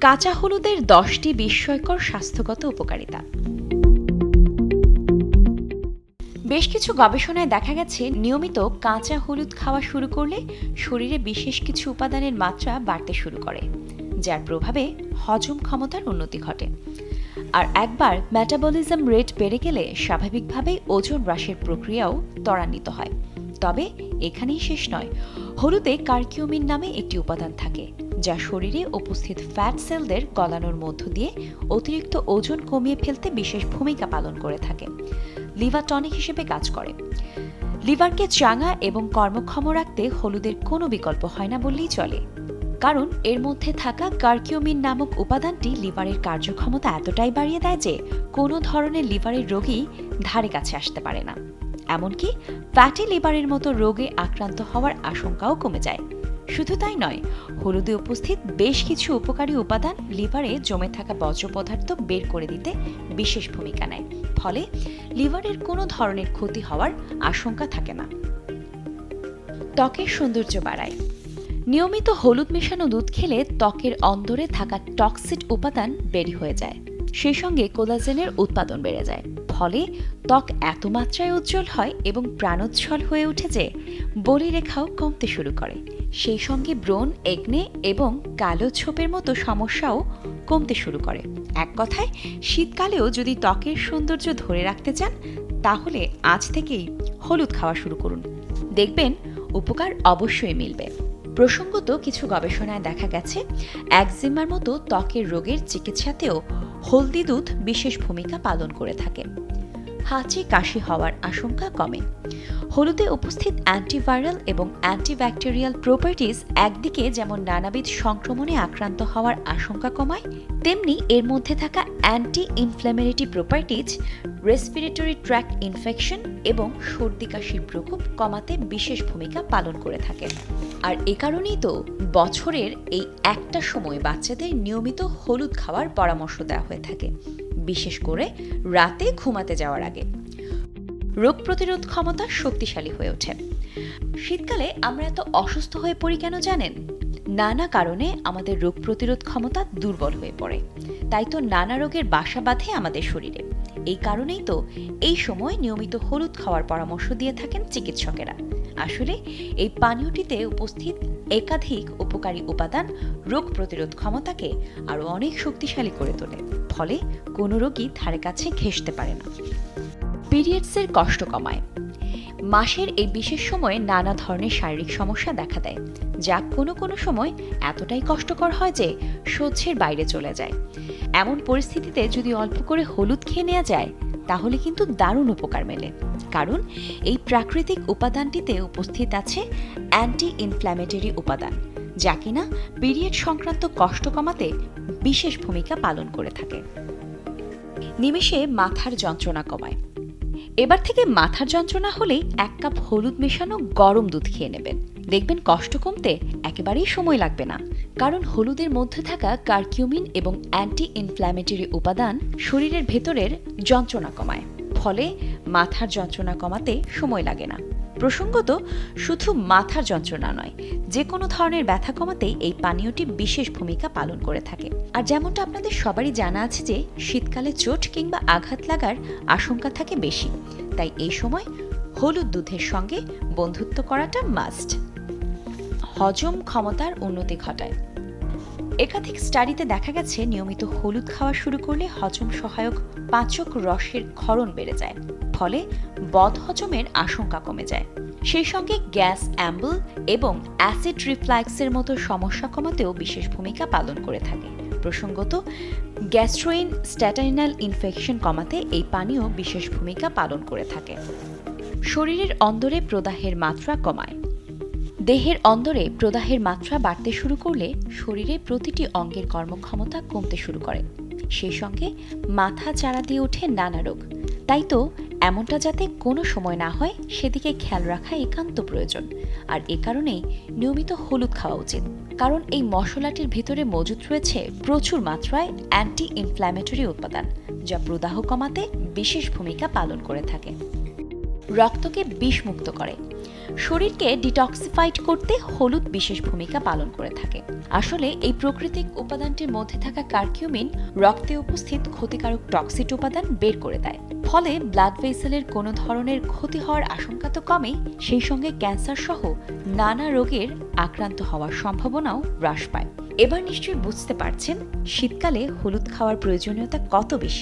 কাঁচা হলুদের দশটি বিস্ময়কর স্বাস্থ্যগত উপকারিতা। বেশ কিছু গবেষণায় দেখা গেছে, নিয়মিত কাঁচা হলুদ খাওয়া শুরু করলে শরীরে বিশেষ কিছু উপাদানের মাত্রা বাড়তে শুরু করে, যার প্রভাবে হজম ক্ষমতার উন্নতি ঘটে। আর একবার মেটাবলিজম রেট বেড়ে গেলে স্বাভাবিকভাবেই ওজন হ্রাসের প্রক্রিয়াও ত্বরান্বিত হয়। তবে এখানেই শেষ নয়, হলুদে কার্কিউমিন নামে একটি উপাদান থাকে যা শরীরে উপস্থিত ফ্যাট সেলদের গলানোর মধ্য দিয়ে অতিরিক্ত ওজন কমিয়ে ফেলতে বিশেষ ভূমিকা পালন করে থাকে। লিভার টনিক হিসেবে কাজ করে। লিভারকে চাঙা এবং কর্মক্ষম রাখতে হলুদের কোনো বিকল্প হয় না বললেই চলে। কারণ এর মধ্যে থাকা কার্কিউমিন নামক উপাদানটি লিভারের কার্যক্ষমতা এতটাই বাড়িয়ে দেয় যে কোনো ধরনের লিভারের রোগী ধারে কাছে আসতে পারে না। এমনকি ফ্যাটি লিভারের মতো রোগে আক্রান্ত হওয়ার আশঙ্কাও কমে যায়। শুধু তাই নয়, হলুদে উপস্থিত বেশ কিছু উপকারী উপাদান লিভারে জমে থাকা বর্জ্য পদার্থ বের করে দিতে বিশেষ ভূমিকা নেয়। ফলে লিভারের কোনো ধরনের ক্ষতি হওয়ার আশঙ্কা থাকে না। ত্বকের সৌন্দর্য বাড়ায়। নিয়মিত হলুদ মেশানো দুধ খেলে ত্বকের অন্দরে থাকা টক্সিড উপাদান বেরি হয়ে যায়। সেই সঙ্গে কোলাজেনের উৎপাদন বেড়ে যায়। ফলে ত্বক এত মাত্রায় উজ্জ্বল হয় এবং প্রাণোজ্জ্বল হয়ে উঠে যে বলিরেখাও কমতে শুরু করে। সেই সঙ্গে ব্রণ, একনে এবং কালো ছোপের মতো সমস্যাও কমতে শুরু করে। এক কথায়, শীতকালেও যদি ত্বকের সৌন্দর্য ধরে রাখতে চান, তাহলে আজ থেকেই হলুদ খাওয়া শুরু করুন। দেখবেন উপকার অবশ্যই মিলবে। প্রসঙ্গত কিছু গবেষণায় দেখা গেছে, একজিমার মতো ত্বকের রোগের চিকিৎসাতেও হলদি দুধ বিশেষ ভূমিকা পালন করে থাকে। হাঁচি, কাশি হওয়ার আশঙ্কা কমে। হলুদে উপস্থিত অ্যান্টিভাইরাল এবং অ্যান্টিব্যাকটেরিয়াল প্রপার্টিজ একদিকে যেমন নানাবিধ সংক্রমণে আক্রান্ত হওয়ার আশঙ্কা কমায়, তেমনি এর মধ্যে থাকা anti inflammatory properties respiratory tract infection এবং সর্দি কাশির প্রকোপ কমাতে বিশেষ ভূমিকা পালন করে থাকে। আর এ কারণেই তো বছরের এই একটা সময় বাচ্চাদের নিয়মিত হলুদ খাওয়ার পরামর্শ দেওয়া হয়ে থাকে, বিশেষ করে রাতে ঘুমাতে যাওয়ার আগে। রোগ প্রতিরোধ ক্ষমতা শক্তিশালী হয়ে ওঠে। শীতকালে আমরা এত অসুস্থ হয়ে পড়ি কেন জানেন? নানা কারণে আমাদের রোগ প্রতিরোধ ক্ষমতা দুর্বল হয়ে পড়ে। তাই তো নানা রোগের বাসা বাঁধে আমাদের শরীরে। এই কারণেই তো এই সময় নিয়মিত হলুদ খাওয়ার পরামর্শ দিয়ে থাকেন চিকিৎসকেরা। আসলে এই পানীয়টিতে উপস্থিত একাধিক উপকারী উপাদান রোগ প্রতিরোধ ক্ষমতাকে আরও অনেক শক্তিশালী করে তোলে। ফলে কোনো রোগী ধারে কাছে ঘেঁষতে পারে না। পিরিয়ডসের কষ্ট কমায়। মাসের এই বিশেষ সময়ে নানা ধরনের শারীরিক সমস্যা দেখা দেয়, যা কোনো কোনো সময় এতটাই কষ্টকর হয় যে সহ্যের বাইরে চলে যায়। এমন পরিস্থিতিতে যদি অল্প করে হলুদ খেয়ে নেওয়া যায়, তাহলে কিন্তু দারুণ উপকার মেলে। কারণ এই প্রাকৃতিক উপাদানটিতে উপস্থিত আছে অ্যান্টি ইনফ্ল্যামেটরি উপাদান, যা কিনা পিরিয়ড সংক্রান্ত কষ্ট কমাতে বিশেষ ভূমিকা পালন করে থাকে। নিমেষে মাথার যন্ত্রণা কমায়। এবার থেকে মাথার যন্ত্রণা হলেই এক কাপ হলুদ মেশানো গরম দুধ খেয়ে নেবেন। দেখবেন কষ্ট কমতে একেবারেই সময় লাগবে না। কারণ হলুদের মধ্যে থাকা কার্কিউমিন এবং অ্যান্টি ইনফ্ল্যামেটরি উপাদান শরীরের ভেতরের যন্ত্রণা কমায়। ফলে মাথার যন্ত্রণা কমাতে সময় লাগে না। প্রসঙ্গত, শুধু মাথার যন্ত্রণা নয়, যে কোনো ধরনের ব্যথা কমাতেই এই পানীয়টি বিশেষ ভূমিকা পালন করে থাকে। আর যেমনটা আপনাদের সবারই জানা আছে যে, শীতকালে চোট কিংবা আঘাত লাগার আশঙ্কা থাকে বেশি। তাই এই সময় হলুদ দুধের সঙ্গে বন্ধুত্ব করাটা মাস্ট। হজম ক্ষমতার উন্নতি ঘটায়। একাধিক স্টাডিতে দেখা গেছে, নিয়মিত হলুদ খাওয়া শুরু করলে হজম সহায়ক পাচক রসের ক্ষরণ বেড়ে যায়, ফলে বদহজমের আশঙ্কা কমে যায়। সেই সঙ্গে গ্যাস অ্যাম্বল এবং অ্যাসিড রিফ্লাক্সের মতো সমস্যা কমাতেও বিশেষ ভূমিকা পালন করে থাকে। প্রসঙ্গত, গ্যাস্ট্রোইন স্ট্যাটাইনাল ইনফেকশন কমাতে এই পানীয় বিশেষ ভূমিকা পালন করে থাকে। শরীরের অন্দরে প্রদাহের মাত্রা কমায়। দেহের অন্দরে প্রদাহের মাত্রা বাড়তে শুরু করলে শরীরে প্রতিটি অঙ্গের কর্মক্ষমতা কমতে শুরু করে। সেই সঙ্গে মাথা চাড়া দিয়ে ওঠে নানা রোগ। তাই তো এমনটা যাতে কোনো সময় না হয়, সেদিকে খেয়াল রাখা একান্ত প্রয়োজন। আর এ কারণেই নিয়মিত হলুদ খাওয়া উচিত। কারণ এই মশলাটির ভিতরে মজুত রয়েছে প্রচুর মাত্রায় অ্যান্টি ইনফ্ল্যামেটরি উপাদান, যা প্রদাহ কমাতে বিশেষ ভূমিকা পালন করে থাকে। রক্তকে বিষমুক্ত করে। শরীরকে ডিটক্সিফাইড করতে হলুদ বিশেষ ভূমিকা পালন করে থাকে। আসলে এই প্রাকৃতিক উপাদানটির মধ্যে থাকা কার্কিউমিন রক্তে উপস্থিত ক্ষতিকারক টক্সিট উপাদান বের করে দেয়। ফলে ব্লাড ভেসেলের কোনো ধরনের ক্ষতি হওয়ার আশঙ্কা তো কমেই, সেই সঙ্গে ক্যান্সার সহ নানা রোগের আক্রান্ত হওয়ার সম্ভাবনাও হ্রাস পায়। এবার নিশ্চয়ই বুঝতে পারছেন, শীতকালে হলুদ খাওয়ার প্রয়োজনীয়তা কত বেশি?